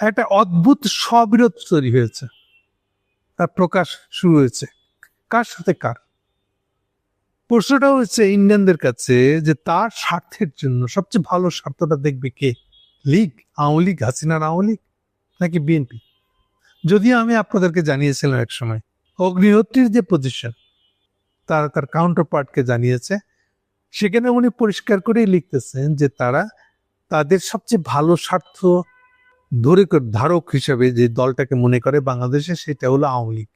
একটা অদ্ভুত স্ববিরোধ তৈরি হয়েছে। তার প্রকাশ শুরু হয়েছে। কার সাথে কার? প্রশ্নটা হচ্ছে ইন্ডিয়ানদের কাছে যে তার স্বার্থের জন্য সবচেয়ে ভালো স্বার্থটা দেখবে কে? লীগ? আওয়ামী লীগ? হাসিনার আওয়ামী লীগ? নাকি বিএনপি? যদিও আমি আপনাদেরকে জানিয়েছিলাম এক সময়, অগ্নিহোত্রীর যে পজিশন তার তার কাউন্টার পার্টকে জানিয়েছে, সেখানে উনি পরিষ্কার করেই লিখতেছেন যে তারা তাদের সবচেয়ে ভালো স্বার্থ ধরে ধারক হিসেবে যে দলটাকে মনে করে বাংলাদেশে, সেটা হলো আওয়ামী লীগ।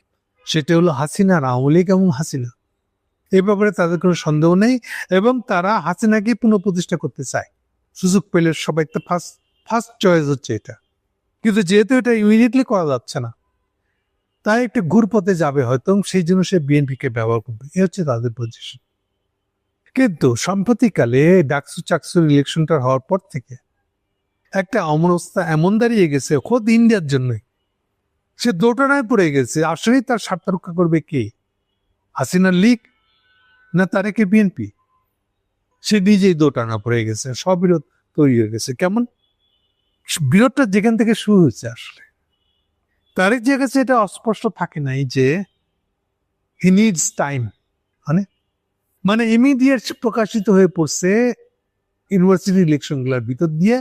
সেটা হলো হাসিনার আওয়ামী লীগ এবং হাসিনা। এ ব্যাপারে তাদের কোনো সন্দেহ নেই এবং তারা হাসিনাকে পুনঃপ্রতিষ্ঠা করতে চায়। সুযোগ পেলে সবাই তো ফার্স্ট ফার্স্ট চয়েস হচ্ছে এটা। কিন্তু যেহেতু এটা ইমিডিয়েটলি করা যাচ্ছে না, তাই একটা ঘুরপথে যাবে হয়তো, সেই জন্য সে বিএনপিকে ব্যবহার করবে। এ হচ্ছে তাদের পজিশন কিন্তু সাম্প্রতিককালে ডাকসু চাকসুর ইলেকশনটা হওয়ার পর থেকে একটা অমনস্থা এমন দাঁড়িয়ে গেছে, খোদ ইন্ডিয়ার জন্যই। সে দোটানায় পড়ে গেছে, আসলেই তার স্বার্থ রক্ষা করবে কে? হাসিনার লীগ না তারেকে বিএনপি? সে নিজেই দোটানা পড়ে গেছে সবিরোধ তৈরি হয়ে গেছে। কেমন? বিরোধটা যেখান থেকে শুরু হয়েছে আসলে। তারেক যে কাছে এটা অস্পষ্ট থাকে নাই যে হি নিডস টাইম মানে? মানে ইমিডিয়েট প্রকাশিত হয়ে পড়ছে ইউনিভার্সিটি ইলেকশনগুলোর ভিতর দিয়ে।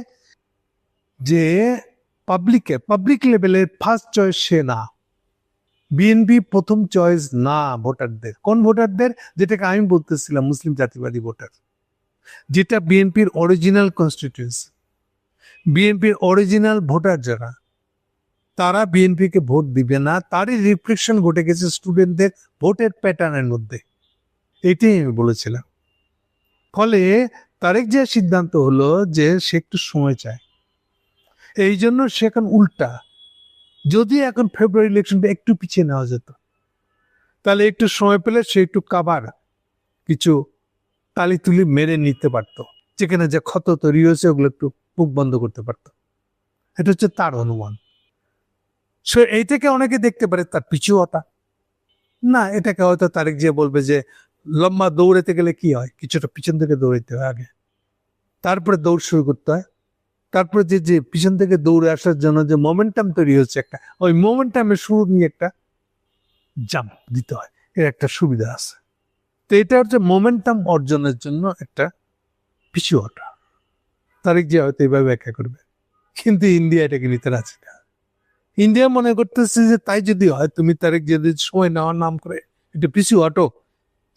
যে পাবলিকে পাবলিক লেভেলের ফার্স্ট চয়েস সে না। বিএনপি প্রথম চয়েস না ভোটারদের। কোন ভোটারদের? যেটাকে আমি বলতেছিলাম, মুসলিম জাতিবাদী ভোটার। যেটা বিএনপির অরিজিনাল কনস্টিটিউন্সি বিএনপির অরিজিনাল ভোটার যারা, তারা বিএনপিকে ভোট দিবে না। তারই রিফ্লেকশন ঘটে গেছে স্টুডেন্টদের ভোটের প্যাটার্নের মধ্যে। এটাই আমি বলেছিলাম। ফলে তারেক যে সিদ্ধান্ত হলো যে সে একটু সময় চায়। এই জন্য সে এখন উল্টা। যদি এখন ফেব্রুয়ারি ইলেকশনটা একটু পিছিয়ে নেওয়া যেত, তাহলে একটু সময় পেলে সে একটু কাবার কিছু তালি তুলি মেরে নিতে পারতো, যেখানে যে ক্ষত তৈরি হয়েছে ওগুলো একটু মুখ বন্ধ করতে পারতো। এটা হচ্ছে তার অনুমান। সে এই থেকে অনেকে দেখতে পারে তার পিছু হতা। না, এটাকে হয়তো তারেক যে বলবে যে, লম্বা দৌড়াতে গেলে কি হয়? কিছুটা পিছন থেকে দৌড়াইতে হয় আগে। তারপরে দৌড় শুরু করতে হয়। তারপরে যে যে পিছন থেকে দৌড়ে আসার জন্য যে মোমেন্টাম তৈরি হচ্ছে একটা, ওই মোমেন্টামের শুরু নিয়ে একটা জাম্প দিতে হয়। এর একটা সুবিধা আছে। তো এটা হচ্ছে মোমেন্টাম অর্জনের জন্য একটা পিছু হটা। তারিখ যে হয়তো এইভাবে ব্যাখ্যা করবে। কিন্তু ইন্ডিয়া এটাকে নিতে রাজি না। ইন্ডিয়া মনে করতেছে যে তাই যদি হয়, তুমি তারিখ যদি সময় নেওয়ার নাম করে একটু পিছু হটো।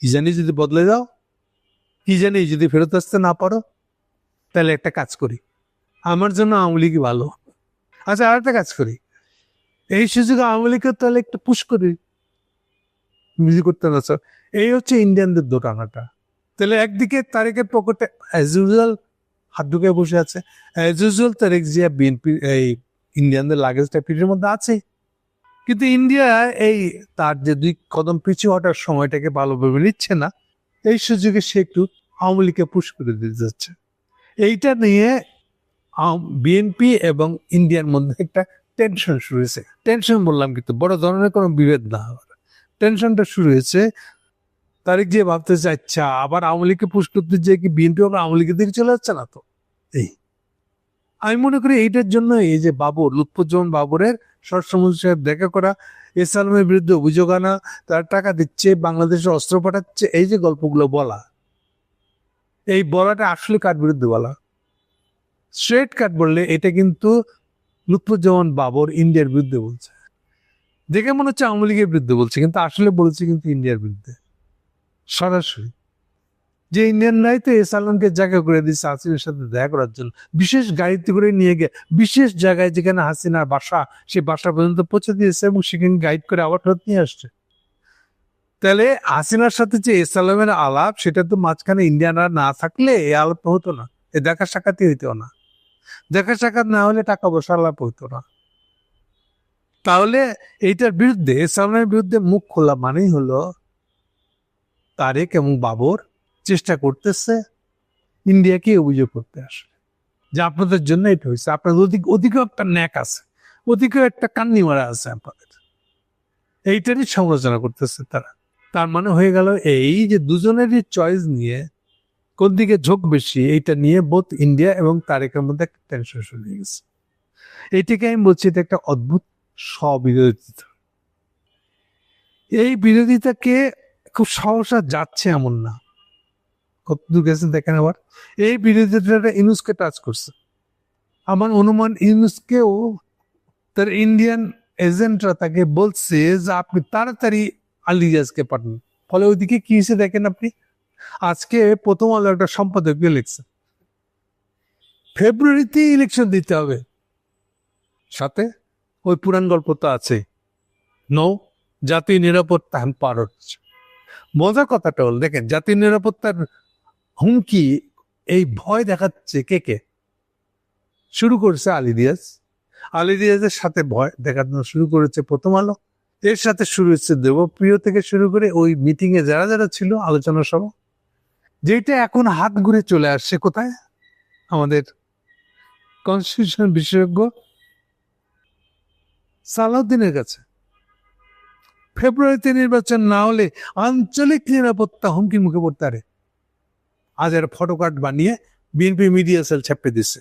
কি জানি যদি বদলে যাও, কি জানি যদি ফেরত আসতে না পারো, তাহলে একটা কাজ করি। আমার জন্য আওয়ামী লীগই ভালো। আচ্ছা আর একটা কাজ করি। এই সুযোগে আওয়ামী লীগের তাহলে একটু পুশ করি। মিউজিক করতে না এই হচ্ছে ইন্ডিয়ানদের দোটানাটা। তাহলে একদিকে তারেকের পকেটে অ্যাজ ইউজুয়াল হাত ঢুকে বসে আছে। As usual Tarek Zia BNP এই ইন্ডিয়ানদের লাগেজটা পিঠের মধ্যে আছে। কিন্তু ইন্ডিয়া এই তার যে দুই কদম পিছু হটার সময়টাকে ভালোভাবে নিচ্ছে না। এই সুযোগে সে একটু আওয়ামী লীগকে পুশ করে দিতে যাচ্ছে। এইটা নিয়ে বিএনপি এবং ইন্ডিয়ার মধ্যে একটা টেনশন শুরু হয়েছে। টেনশন বললাম কিন্তু বড় ধরনের কোনো বিভেদ না। হওয়ার টেনশনটা শুরু হয়েছে। তারিখ যে ভাবতেছে আচ্ছা আবার আওয়ামী লীগকে পুশ করতে যে কি বিএনপি আবার আওয়ামী লীগের দিকে চলে যাচ্ছে না তো? এই। আমি মনে করি এইটার জন্য এই যে বাবর লুৎফুজ্জামান বাবরের সরসমুদ্র সাহেব দেখা করা, এস আলমের বিরুদ্ধে অভিযোগ আনা, তার টাকা দিচ্ছে বাংলাদেশে অস্ত্র পাঠাচ্ছে, এই যে গল্পগুলো বলা, এই বলাটা আসলে কার বিরুদ্ধে বলা? স্ট্রেট কাট বললে এটা কিন্তু লুৎফুজ্জামান বাবর ইন্ডিয়ার বিরুদ্ধে বলছে। দেখে মনে হচ্ছে আওয়ামী লীগের বিরুদ্ধে বলছে, কিন্তু আসলে বলছে কিন্তু ইন্ডিয়ার বিরুদ্ধে। সরাসরি। যে ইন্ডিয়ান নাই তো এস আলমকে জায়গা করে দিচ্ছে হাসিনার সাথে দেখা করার জন্য। বিশেষ গাড়িতে করে নিয়ে গিয়ে, বিশেষ জায়গায় যেখানে হাসিনার বাসা, সেই বাসা পর্যন্ত পৌঁছে দিয়েছে এবং সেখানে গাইড করে আবার ফেরত নিয়ে আসছে। তাহলে হাসিনার সাথে যে এস আলমের আলাপ, সেটা তো মাঝখানে ইন্ডিয়ানরা না থাকলে এই আলাপ হতো না, এ দেখা সাক্ষাৎই হইতো না। দেখা সাক্ষাৎ না হলে টাকা পয়সা আলাপ হতো না। তাহলে এইটার বিরুদ্ধে ইসলামের বিরুদ্ধে মুখ খোলা মানেই হলো, তারেক এবং বাবর চেষ্টা করতেছে ইন্ডিয়াকে অভিযোগ করতে আসে যে আপনাদের জন্য এটা হয়েছে। আপনাদের অধিক, অধিকও একটা ন্যাক আছে। অধিকও একটা কান্নি মারা আছে আপনাদের। এইটারই সমালোচনা করতেছে তারা। তার মানে হয়ে গেল এই যে দুজনেরই চয়েস নিয়ে কোন দিকে ঝোঁক বেশি, এইটা নিয়ে বোধ ইন্ডিয়া এবং তারেকের মধ্যে একটা টেনশন শুরু হয়ে গেছে। এটাকে আমি বলছি, এটা একটা অদ্ভুত স্ববিরোধিতা। এই বিরোধিতাকে খুব সহসা যাচ্ছে এমন না। কত দূর গেছেন দেখেন আবার। এই বিরোধিতাটা ইউনুসকে টাচ করছে। আমার অনুমান, ইউনুসকেও তার ইন্ডিয়ান এজেন্টরা তাকে বলছে যে, আপনি তাড়াতাড়ি আলিয়াজকে পাঠান। ফলে ওইদিকে কি হয়েছে দেখেন আপনি? আজকে প্রথম আলো একটা সম্পাদকীয় লিখছে। ফেব্রুয়ারিতে ইলেকশন দিতে হবে। সাথে ওই পুরান গল্প তো আছে নৌ জাতীয় নিরাপত্তা পার হচ্ছে। মজার কথাটা হল, দেখেন, জাতীয় নিরাপত্তার হুমকি, এই ভয় দেখাচ্ছে কে কে? শুরু করেছে আলী দিয়াজ। আলী দিয়াজের সাথে ভয় দেখানো শুরু করেছে প্রথম আলো। এর সাথে শুরু হচ্ছে দেবপ্রিয় থেকে শুরু করে ওই মিটিং এ যারা যারা ছিল, আলোচনা সভা। যেটা এখন হাত ঘুরে চলে আসছে কোথায়? আমাদের কনস্টিটিউশন বিশেষজ্ঞ সালাউদ্দিনের কাছে। ফেব্রুয়ারিতে নির্বাচন না হলে আঞ্চলিক নিরাপত্তা হুমকির মুখে পড়তে পারে। আজ একটা ফটো কার্ড বানিয়ে বিএনপি মিডিয়া সেল ছাপে দিচ্ছে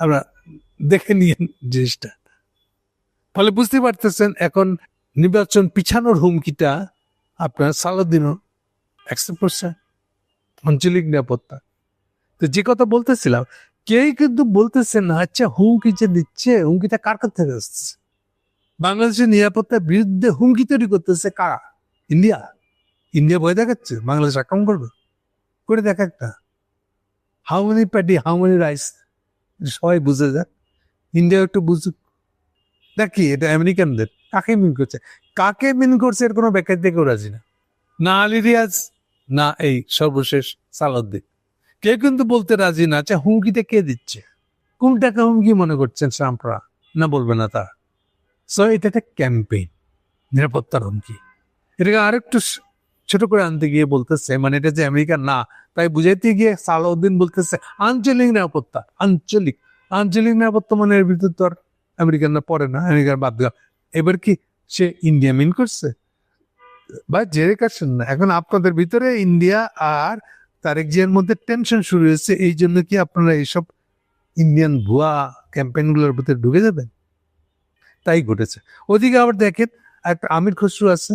আমরা দেখে নিয়ে জিনিসটা। ফলে বুঝতে পারতেছেন, এখন নির্বাচন পিছানোর হুমকিটা আপনার সালাউদ্দিনও অ্যাকসেপ্ট করছে। আঞ্চলিক নিরাপত্তা। তো যে কথা বলতেছিলাম কেউ কিন্তু বলতেছে না আচ্ছা হুমকি যে দিচ্ছে, হুমকিটা কার কাছ থেকে আসছে বাংলাদেশের নিরাপত্তার বিরুদ্ধে হুমকি তৈরি করতেছে কারা? ইন্ডিয়া। ইন্ডিয়া ভয় দেখাচ্ছে, বাংলাদেশ আক্রমণ করবে। করে দেখ একটা। How many patty how many rice সবাই বুঝে যাক। ইন্ডিয়া একটু বুঝুক। দেখি এটা আমেরিকানদের। কাকে মিন করছে? কাকে মিন করছে এর কোনো ব্যাখ্যা দিয়ে কেউ রাজি না। না আলী রিয়াজ। না, এই সর্বশেষ সালাউদ্দিন কেউ কিন্তু বলতে রাজি না আচ্ছা হুমকিটা কে দিচ্ছে। কোনটাকে হুমকি মনে করছেন সাম্প্রা? না বলবে না তা। সো এটা একটা ক্যাম্পেইন নিরাপত্তার হুমকি। এটাকে আরেকটু ছোট করে আনতে গিয়ে বলতেছে মানে এটা যে আমেরিকা না, তাই বুঝাইতে গিয়ে সালাউদ্দিন বলতেছে, আঞ্চলিক নিরাপত্তা, আঞ্চলিক। আঞ্চলিক নিরাপত্তা মানে এর ভিতর তো আর আমেরিকানরা পড়ে না, আমেরিকার বাদ। এবার কি সে ইন্ডিয়া মিন করছে? বা জেরে কাটছেন না। এখন আপনাদের ভিতরে ইন্ডিয়া আর তারেক জিয়ার মধ্যে টেনশন শুরু হয়েছে, এই জন্য কি আপনারা এইসব ইন্ডিয়ান ভুয়া ক্যাম্পেইনগুলোর ভিতরে ঢুকে যাবেন? তাই ঘটেছে। ওদিকে আবার দেখেন, একটা আমির খসরু আছে।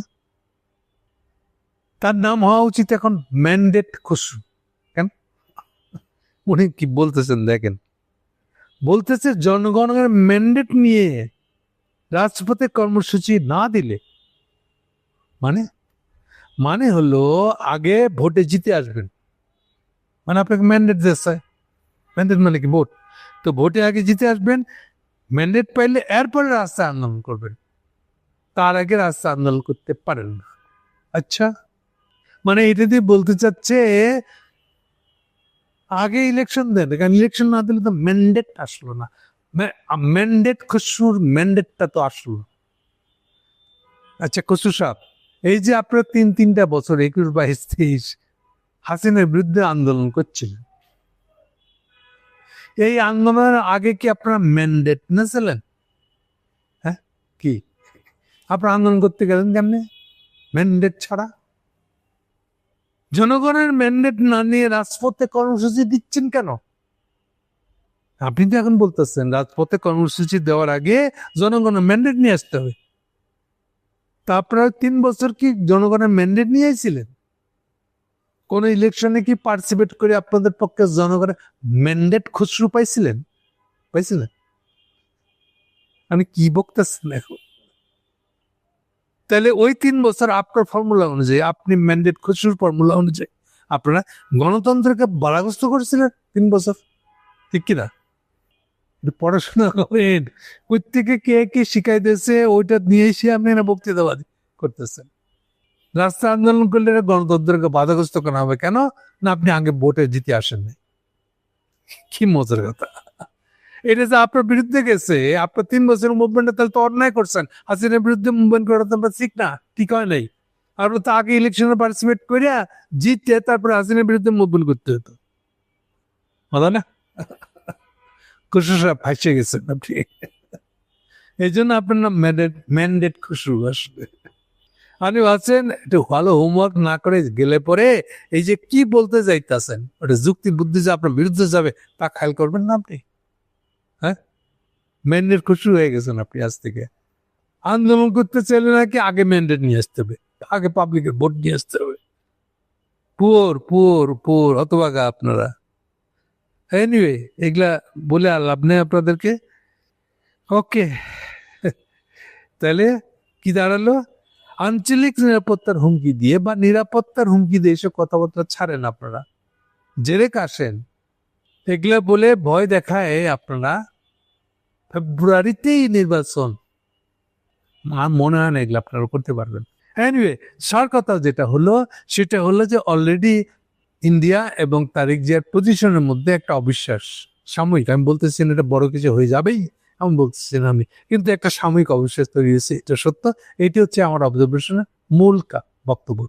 তার নাম হওয়া উচিত এখন ম্যান্ডেট খসরু। কেন? উনি কি বলতেছেন দেখেন। বলতেছে জনগণের ম্যান্ডেট নিয়ে রাজপথে কর্মসূচি না দিলে মানে? মানে হলো আগে ভোটে জিতে আসবেন। মানে আপনাকে ম্যান্ডেট দিচ্ছে ম্যান্ডেট মানে কি ভোট? তো ভোটে আগে জিতে আসবেন ম্যান্ডেট পাইলে এরপরে রাস্তা আন্দোলন করবেন। তার আগে রাস্তা আন্দোলন করতে পারেন না। আচ্ছা? মানে এটা দিয়ে বলতে চাচ্ছে, আগে ইলেকশন দেন। কারণ ইলেকশন না দিলে তো ম্যান্ডেট আসলো না। ম্যান্ডেট খসরুর ম্যান্ডেটটা তো আসলো। আচ্ছা খসরু সাহেব। এই যে আপনার তিন, তিনটা বছর, একুশ, বাইশ, তেইশ হাসিনার বিরুদ্ধে আন্দোলন করছিলেন। এই আন্দোলনের আগে কি আপনারা ম্যান্ডেট নিয়েছিলেন? হ্যাঁ কি? আপনারা আন্দোলন করতে গেলেন কেমনে? ম্যান্ডেট ছাড়া? জনগণের ম্যান্ডেট না নিয়ে রাজপথে কর্মসূচি দিচ্ছেন কেন? আপনি তো এখন বলতেছেন, রাজপথে কর্মসূচি দেওয়ার আগে জনগণের ম্যান্ডেট নিয়ে আসতে হবে। তা আপনারা তিন বছর কি জনগণের ম্যান্ডেট নিয়ে আইছিলেন কোন ইলেকশনে কি পার্টিসিপেট করে আপনাদের পক্ষে জনগণের ম্যান্ডেট খুচরো পাইছিলেন? পাইছিলেন? আমি কি বকতেছেন এখন? তাহলে ওই তিন বছর আপনার ফর্মুলা অনুযায়ী, আপনি ম্যান্ডেট খুচরোর ফর্মুলা অনুযায়ী, আপনারা গণতন্ত্রকে বাধাগ্রস্ত করেছিলেন তিন বছর? ঠিক কিনা? পড়াশোনা করেন। প্রত্যেকে কে কে শিখাই দিয়েছে ওইটা নিয়ে এসে আপনি না বক্তৃতাবাদী করতেছেন। রাস্তা আন্দোলন করলে গণতন্ত্রকে বাধাগ্রস্ত করা হবে কেন? না, আপনি আগে ভোটে জিতে আসেননি কি মজার কথা। এটা যে আপনার বিরুদ্ধে গেছে, আপনার তিন বছরের মুভমেন্টে তাহলে তো অন্যায় করছেন। হাসিনার বিরুদ্ধে মুভমেন্ট করা তো আমরা ঠিক না, ঠিক হয় নাই। আর তো আগে ইলেকশনে পার্টিসিপেট করিয়া জিততে তারপরে হাসিনার বিরুদ্ধে মুভমেন্ট করতে হতো। না? খুশু সাহেব ফাঁসে গেছেন আপনি এই জন্য আপনার নাম ম্যান্ডেট ম্যান্ডেট খুশু আসলে। আপনি ভাবছেন, একটু ভালো হোমওয়ার্ক না করে গেলে পরে এই যে কি বলতে যাইতেছেন, ওটা যুক্তি বুদ্ধি যে আপনার বিরুদ্ধে যাবে তা খেয়াল করবেন না আপনি? হ্যাঁ? ম্যান্ডেট খুশি হয়ে গেছেন আপনি আজ থেকে। আন্দোলন করতে চাইলে নাকি আগে ম্যান্ডেট নিয়ে আসতে হবে, আগে পাবলিকের ভোট নিয়ে আসতে হবে। পুয়োর পুয়োর পুয়োর, অতবাগা আপনারা। এনিওয়ে এগুলা বলে আর লাভ নেই আপনাদেরকে। ওকে তাহলে কি দাঁড়াল? আঞ্চলিক নিরাপত্তার হুমকি দিয়ে বা নিরাপত্তার হুমকি দিয়ে এসব কথাবার্তা ছাড়েন আপনারা। জেরে কাশেন এগুলা বলে ভয় দেখায় আপনারা। ফেব্রুয়ারিতেই নির্বাচন। মনে হয় না এগুলো আপনারা করতে পারবেন। এনিওয়ে সার কথা যেটা হলো, সেটা হলো যে অলরেডি ইন্ডিয়া এবং তারিক জিয়ার পজিশনের মধ্যে একটা অবিশ্বাস। সাময়িক, আমি বলতেছি না এটা বড় কিছু হয়ে যাবেই, আমি বলতেছি না আমি। কিন্তু একটা সাময়িক অবিশ্বাস তৈরি হয়েছে, এটা সত্য। এটি হচ্ছে আমার অবজারভেশনের মূল বক্তব্য।